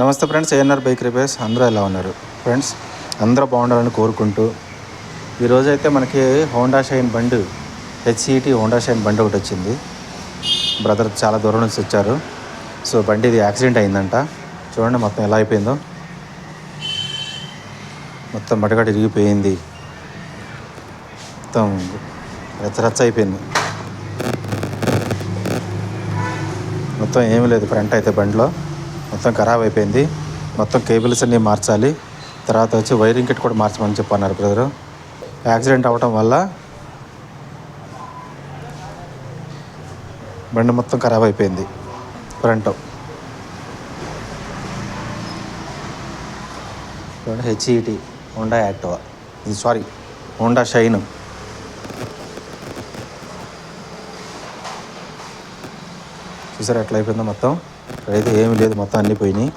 నమస్తే friends ANR bike repairs అందరూ ఎలా ఉన్నారు? ఫ్రెండ్స్ అందరూ బాగుండాలని కోరుకుంటూ ఈరోజు అయితే మనకి హోండా షైన్ బండి హెచ్సిటి హోండా షైన్ బండి ఒకటి వచ్చింది. బ్రదర్ చాలా దూరం నుంచి వచ్చారు. సో బండి ఇది యాక్సిడెంట్ అయిందంట. చూడండి మొత్తం ఎలా అయిపోయిందో. మొత్తం మడగడ ఇరిగిపోయింది. మొత్తం రచ్చరచ్చ అయిపోయింది. మొత్తం ఏమీ లేదు ఫ్రంట్ అయితే బండిలో. మొత్తం ఖరాబ్ అయిపోయింది. మొత్తం కేబుల్స్ అన్నీ మార్చాలి. తర్వాత వచ్చి వైరింగ్ కిట్ కూడా మార్చమని చెప్పన్నారు బ్రదరు. యాక్సిడెంట్ అవ్వటం వల్ల బండి మొత్తం ఖరాబ్ అయిపోయింది. Front. H E T Honda Activa. ఇది సారీ హోండా షైన్. చూసారు ఎట్లా అయిపోయిందో మొత్తం? ఇక్కడైతే ఏమీ లేదు మొత్తం అన్నీ పోయినాయి.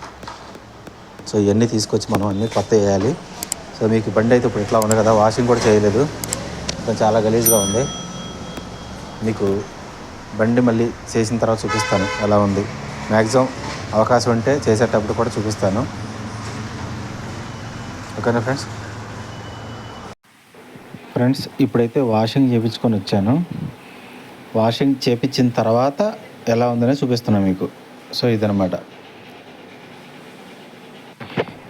సో ఇవన్నీ తీసుకొచ్చి మనం అన్నీ కొత్త వేయాలి. సో మీకు బండి అయితే ఇప్పుడు ఇట్లా ఉంది కదా వాషింగ్ కూడా చేయలేదు. మొత్తం చాలా గలీజ్గా ఉంది. మీకు బండి మళ్ళీ చేసిన తర్వాత చూపిస్తాను ఎలా ఉంది. మ్యాక్సిమం అవకాశం ఉంటే చేసేటప్పుడు కూడా చూపిస్తాను. ఓకేనా ఫ్రెండ్స్? ఫ్రెండ్స్ ఇప్పుడైతే వాషింగ్ చేయించుకొని వచ్చాను. వాషింగ్ చేపించిన తర్వాత ఎలా ఉందనే చూపిస్తున్నాను మీకు. సో ఇదనమాట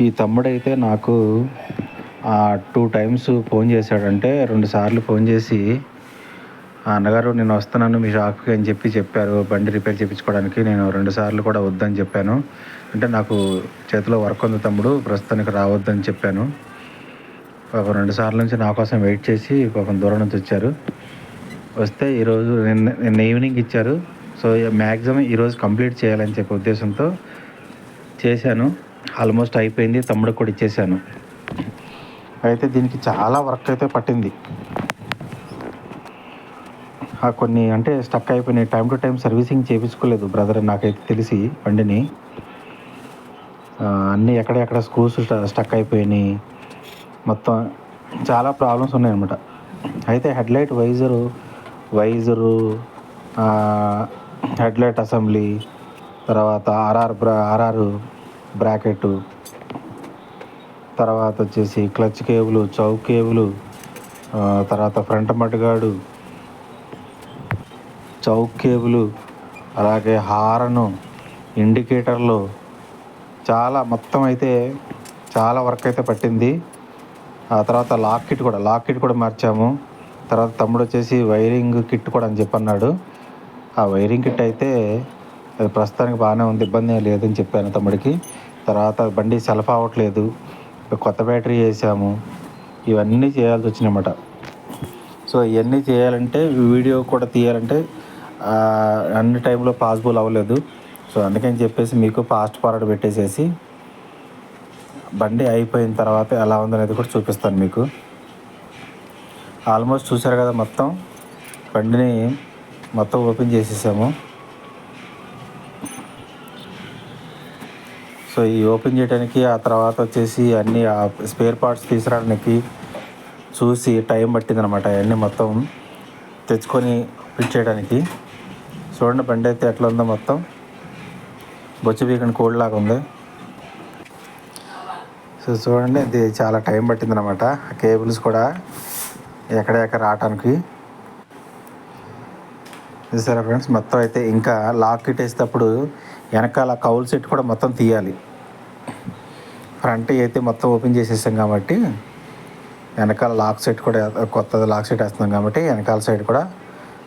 ఈ తమ్ముడైతే నాకు టూ టైమ్స్ ఫోన్ చేశాడంటే రెండు సార్లు ఫోన్ చేసి "ఆ అన్నగారు నేను వస్తున్నాను మీ షాప్కి అని చెప్పి చెప్పారు. బండి రిపేర్ చేయించుకోవడానికి నేను రెండు సార్లు కూడా వద్దని చెప్పాను. అంటే నాకు చేతిలో వర్క్ ఉంది తమ్ముడు ప్రస్తుతానికి రావద్దని చెప్పాను. ఒక రెండు సార్లు నుంచి నా కోసం వెయిట్ చేసి పాపం దూరం నుంచి వచ్చారు. వస్తే ఈరోజు నిన్న నిన్న ఈవినింగ్ ఇచ్చారు. సో మ్యాక్సిమం ఈరోజు కంప్లీట్ చేయాలని చెప్పే ఉద్దేశంతో చేశాను. ఆల్మోస్ట్ అయిపోయింది. తమ్ముడు కూడా ఇచ్చేసాను. అయితే దీనికి చాలా వర్క్ అయితే పట్టింది. కొన్ని అంటే స్టక్ అయిపోయినాయి టైం టు టైం సర్వీసింగ్ చేయించుకోలేదు బ్రదర్ నాకైతే తెలిసి బండిని. అన్నీ ఎక్కడెక్కడ స్క్రూస్ స్టక్ అయిపోయినాయి. మొత్తం చాలా ప్రాబ్లమ్స్ ఉన్నాయన్నమాట. అయితే headlight visor visor headlight assembly తర్వాత ఆర్ఆర్ బ్రా ఆర్ఆర్ బ్రాకెట్ తర్వాత వచ్చేసి క్లచ్ కేబులు చౌక్ కేబులు తర్వాత ఫ్రంట్ మటుగాడు చౌక్ కేబులు అలాగే హారను ఇండికేటర్లు చాలా మొత్తం అయితే చాలా వర్క్ అయితే పట్టింది. ఆ తర్వాత లాక్ కిట్ కూడా లాక్ కిట్ కూడా మార్చాము. తర్వాత తమ్ముడు వచ్చేసి వైరింగ్ కిట్ కూడా అని చెప్పన్నాడు. ఆ వైరింగ్ కిట్ అయితే అది ప్రస్తుతానికి బాగానే ఉంది ఇబ్బంది ఏం లేదని చెప్పాను తమ్ముడికి. తర్వాత బండి సెల్ఫ్ అవ్వట్లేదు కొత్త బ్యాటరీ వేసాము ఇవన్నీ చేయాల్సి వచ్చినాయన్నమాట సో ఇవన్నీ చేయాలంటే వీడియో కూడా తీయాలంటే అన్ని టైంలో పాసిబుల్ అవ్వలేదు. సో అందుకని చెప్పేసి మీకు ఫాస్ట్ ఫార్వర్డ్ పెట్టేసేసి బండి అయిపోయిన తర్వాత ఎలా ఉందనేది కూడా చూపిస్తాను మీకు. ఆల్మోస్ట్ చూసారు కదా మొత్తం బండిని మొత్తం ఓపెన్ చేసేసాము. సో ఈ ఓపెన్ చేయడానికి ఆ తర్వాత వచ్చేసి అన్ని ఆ స్పేర్ పార్ట్స్ తీసుకురావడానికి చూసి టైం పట్టిందనమాట. అవన్నీ మొత్తం తెచ్చుకొని ఫిట్ చేయడానికి. చూడండి బండి అయితే ఎట్లా ఉందో మొత్తం. బొచ్చు బీకని కోల్డ్ లాగా ఉంది. సో చూడండి ఇది చాలా టైం పట్టిందనమాట. కేబుల్స్ కూడా ఎక్కడెక్కడ రావటానికి. చూసారా ఫ్రెండ్స్? మొత్తం అయితే ఇంకా లాక్ కిట్ వేసేటప్పుడు వెనకాల కౌల్ సెట్ కూడా మొత్తం తీయాలి. ఫ్రంట్ అయితే మొత్తం ఓపెన్ చేసేసాం కాబట్టి వెనకాల లాక్ సెట్ కూడా కొత్త లాక్ సెట్ వేస్తున్నాం కాబట్టి వెనకాల సైడ్ కూడా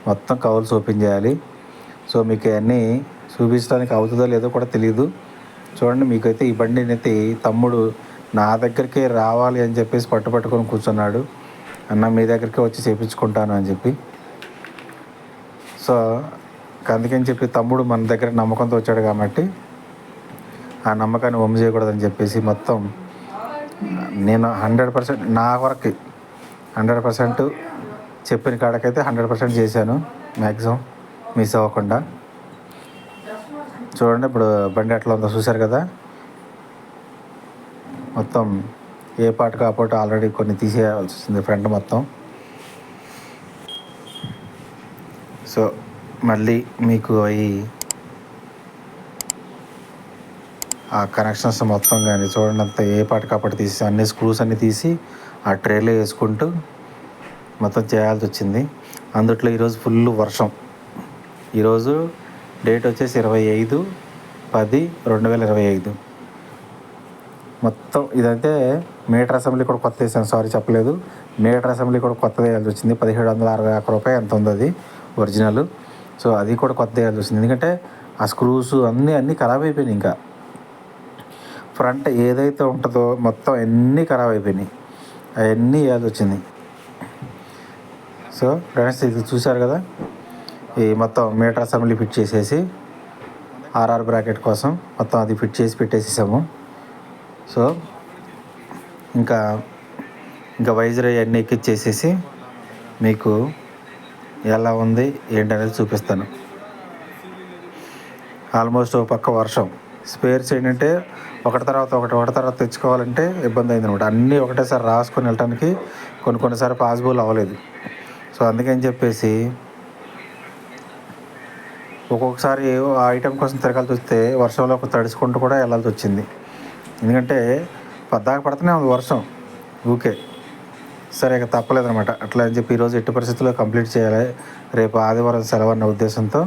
మొత్తం కౌల్స్ ఓపెన్ చేయాలి. సో మీకు అన్నీ చూపించడానికి అవుతుందో లేదో కూడా తెలియదు చూడండి మీకైతే ఈ బండిని అయితే తమ్ముడు నా దగ్గరికి రావాలి అని చెప్పేసి పట్టు పట్టుకొని కూర్చున్నాడు. అన్న మీ దగ్గరికి వచ్చి చేయించుకుంటాను అని చెప్పి. సో అందుకని చెప్పి తమ్ముడు మన దగ్గర నమ్మకంతో వచ్చాడు కాబట్టి ఆ నమ్మకాన్ని వమ్ము చేయకూడదని చెప్పేసి మొత్తం నేను హండ్రెడ్ పర్సెంట్ నా వరకు హండ్రెడ్ పర్సెంట్ చెప్పిన కాడకైతే హండ్రెడ్ పర్సెంట్ చేశాను. మ్యాక్సిమం మిస్ అవ్వకుండా. చూడండి ఇప్పుడు బండి ఎట్లా ఉందో చూశారు కదా? మొత్తం ఏ పాట కాపాటు ఆల్రెడీ కొన్ని తీసేయాల్సి వస్తుంది ఫ్రంట్ మొత్తం. సో మళ్ళీ మీకు అవి ఆ కనెక్షన్స్ మొత్తం కానీ చూడండి ఏ పాటి అప్పటి తీసి అన్ని స్క్రూస్ అన్ని తీసి ఆ ట్రేలో వేసుకుంటూ మొత్తం చేయాల్సి వచ్చింది. అందుట్లో ఈరోజు ఫుల్ వర్షం. ఈరోజు డేట్ వచ్చేసి ఇరవై ఐదు పది రెండు వేల ఇరవై ఐదు. మొత్తం ఇదైతే మీటర్ అసెంబ్లీ కూడా కొత్త వేసాను సారీ చెప్పలేదు. మీటర్ అసెంబ్లీ కూడా కొత్త వేయాల్సి వచ్చింది. పదిహేడు వందల అరవై ఒక్క రూపాయ ఎంత ఉంది అది? ఒరిజినల్. సో అది కూడా కొత్త వేయాల్సి వచ్చింది ఎందుకంటే ఆ స్క్రూస్ అన్నీ అన్నీ ఖరాబ్ అయిపోయినాయి ఇంకా. ఫ్రంట్ ఏదైతే ఉంటుందో మొత్తం అన్నీ ఖరాబ్ అయిపోయినాయి. అవన్నీ వేయాల్సి వచ్చింది. సో ఫ్రెండ్స్ ఇది చూశారు కదా? ఈ మొత్తం మీటర్ అసెంబ్లీ ఫిట్ చేసేసి ఆర్ఆర్ బ్రాకెట్ కోసం మొత్తం అది ఫిట్ చేసి పెట్టేసేసాము. సో ఇంకా ఇంకా వైజర్ అవన్నీ ఎక్కిచ్చేసేసి మీకు ఎలా ఉంది ఏంటనేది చూపిస్తాను. ఆల్మోస్ట్ ఒక పక్క వర్షం. స్పేర్స్ ఏంటంటే ఒకటి తర్వాత ఒకటి ఒకటి తర్వాత తెచ్చుకోవాలంటే ఇబ్బంది అయింది అనమాట అన్నీ ఒకటేసారి రాసుకొని వెళ్ళటానికి కొన్ని కొన్నిసార్లు పాసిబుల్ అవ్వలేదు. సో అందుకని చెప్పేసి ఒక్కొక్కసారి ఆ ఐటెం కోసం తిరగాల్సి వస్తే వర్షంలో తడుచుకుంటూ కూడా వెళ్ళాల్సి వచ్చింది. ఎందుకంటే పద్దాక పడుతూనే ఉంది వర్షం. ఊకే. సరే ఇక తప్పలేదనమాట అట్లా అని చెప్పి ఈరోజు ఎట్టి పరిస్థితుల్లో కంప్లీట్ చేయాలి. రేపు ఆదివారం సెలవు అన్న ఉద్దేశంతో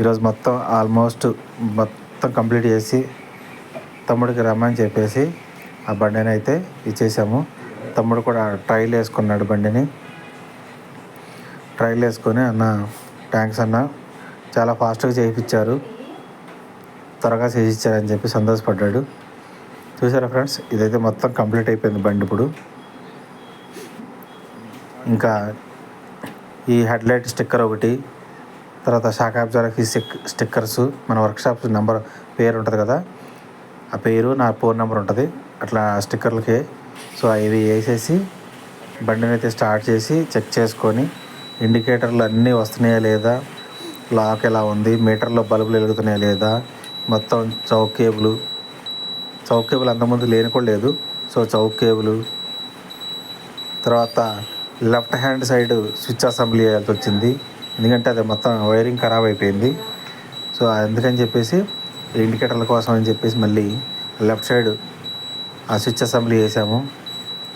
ఈరోజు మొత్తం ఆల్మోస్ట్ మొత్తం కంప్లీట్ చేసి తమ్ముడికి రమ్మని చెప్పేసి ఆ బండిని అయితే ఇచ్చేసాము. తమ్ముడు కూడా ట్రైల్ వేసుకున్నాడు బండిని. ట్రైల్ వేసుకొని అన్న ట్యాంక్స్ అన్న. చాలా ఫాస్ట్గా చేయించారు. త్వరగా చేయించారని చెప్పి సంతోషపడ్డాడు. చూసారా ఫ్రెండ్స్? ఇదైతే మొత్తం కంప్లీట్ అయిపోయింది బండి ఇప్పుడు. ఇంకా ఈ హెడ్లైట్ స్టిక్కర్ ఒకటి తర్వాత షాక్ అబ్జర్వర్కి స్టిక్ స్టిక్కర్స్ మన వర్క్షాప్ నెంబర్ పేరు ఉంటుంది కదా? ఆ పేరు నా ఫోన్ నెంబర్ ఉంటుంది. అట్లా స్టిక్కర్లకి. సో అవి వేసేసి బండిని అయితే స్టార్ట్ చేసి చెక్ చేసుకొని ఇండికేటర్లు అన్నీ వస్తున్నాయా లేదా? లాక్ ఎలా ఉంది? మీటర్లో బల్బులు వెలుగుతున్నాయా లేదా? మొత్తం చౌక్ కేబుల్. చౌక్ కేబుల్ అంతకుముందు లేని కూడా లేదు. So choke cable. తర్వాత left hand side switch assembly చేయాల్సి వచ్చింది. ఎందుకంటే అది మొత్తం వైరింగ్ ఖరాబ్ అయిపోయింది. సో అందుకని చెప్పేసి ఇండికేటర్ల కోసం అని చెప్పేసి మళ్ళీ లెఫ్ట్ సైడ్ ఆ స్విచ్ అసెంబ్లీ చేసాము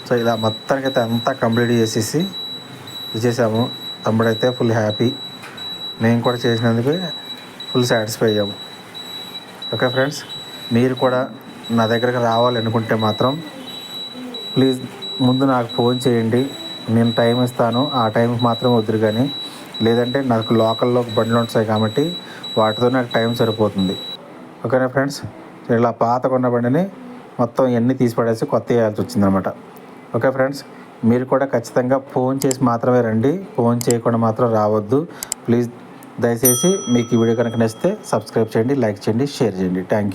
సో ఇలా మొత్తానికి అయితే అంతా కంప్లీట్ చేసేసి చేసాము తమ్ముడైతే ఫుల్ హ్యాపీ. మేము కూడా చేసినందుకు ఫుల్ సాటిస్ఫై అయ్యాము. ఓకే ఫ్రెండ్స్ మీరు కూడా నా దగ్గరకు రావాలనుకుంటే మాత్రం ప్లీజ్ ముందు నాకు ఫోన్ చేయండి. నేను టైం ఇస్తాను ఆ టైంకి మాత్రం వద్దురు కానీ. లేదంటే నాకు లోకల్లో బండ్లు ఉంటాయి కాబట్టి వాటితో నాకు టైం సరిపోతుంది. ఓకేనా ఫ్రెండ్స్? ఇలా పాత కొన్న బండిని మొత్తం ఇవన్నీ తీసి పడేసి కొత్త వేయాల్సి వచ్చిందనమాట ఓకే ఫ్రెండ్స్? మీరు కూడా ఖచ్చితంగా ఫోన్ చేసి మాత్రమే రండి. ఫోన్ చేయకుండా మాత్రం రావద్దు. ప్లీజ్ దయచేసి మీకు ఈ వీడియో కనుక నచ్చితే సబ్స్క్రైబ్ చేయండి లైక్ చేయండి షేర్ చేయండి. Thank you